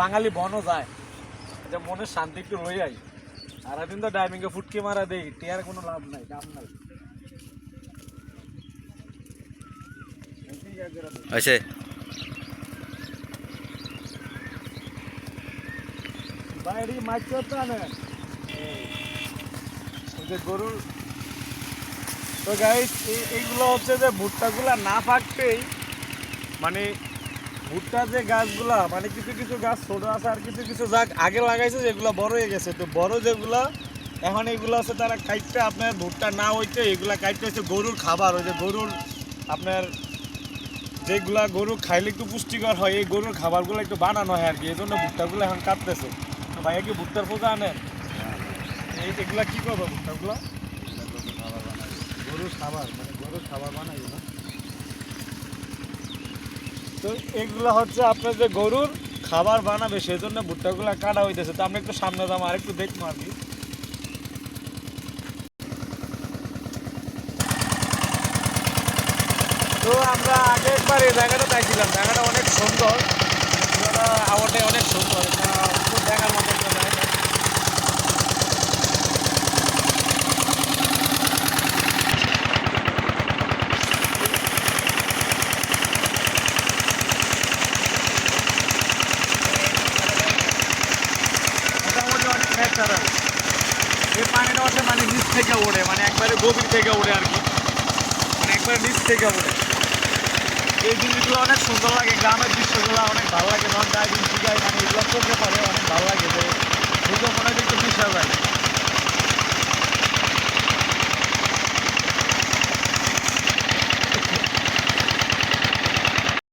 বাঙালি বনও যায়। আচ্ছা মনের শান্তি একটু রয়ে যায় সারাদিন তো ডাইভিংয়ে ফুটকি মারা দেই টিয়ার কোনো লাভ নাই দাম নাই। হয়েছে বাইরে মাছ করতে ওই যে গরুর তো গাইস এইগুলো হচ্ছে যে ভুট্টাগুলা না ফাটতেই মানে ভুট্টা যে গাছগুলা মানে কিছু কিছু গাছ ছোট আছে আর কিছু কিছু গাছ আগে লাগাইছে যেগুলো বড় হয়ে গেছে। তো বড় যেগুলা, এখন এগুলো হচ্ছে তারা কাইটটা আপনার ভুট্টা না হইতে এগুলা কাইটটা হচ্ছে গরুর খাবার। ওই যে গরুর আপনার যেগুলা গরু খাইলে একটু পুষ্টিকর হয়, এই গরুর খাবারগুলো একটু বানানো হয় আর কি। এই জন্য ভুট্টাগুলো এখন কাটতেছে। তো ভাইয়া কি ভুট্টার পোকা আনেন? এগুলা কি করব ভুট্টাগুলো? গরুর খাবার মানে গরুর খাবার বানাই তো এগুলো হচ্ছে আপনার যে গরুর খাবার বানাবে সেই জন্য ভুট্টাগুলো কাটা হইতেছে। তো আমরা একটু সামনে দাম আর একটু দেখব আর কি তো আমরা একবার এই জায়গাটা দেখছিলাম জায়গাটা অনেক সুন্দর। আওয়াটাই অনেক সুন্দর। ন্যাচারাল এই পানিটা হচ্ছে মানে নিচ থেকে ওড়ে মানে একবারে গভীর থেকে ওড়ে আর কি। মানে একবারে নিচ থেকে ওড়ে। এই জিনিসগুলো অনেক সুন্দর লাগে, গ্রামের দৃশ্যগুলো অনেক ভালো লাগে নন ডাইভিং শিখায় মানে এগুলো চোখে পড়ে অনেক ভালো লাগে, যে দুটো মনে হয় একটু মিশা যায়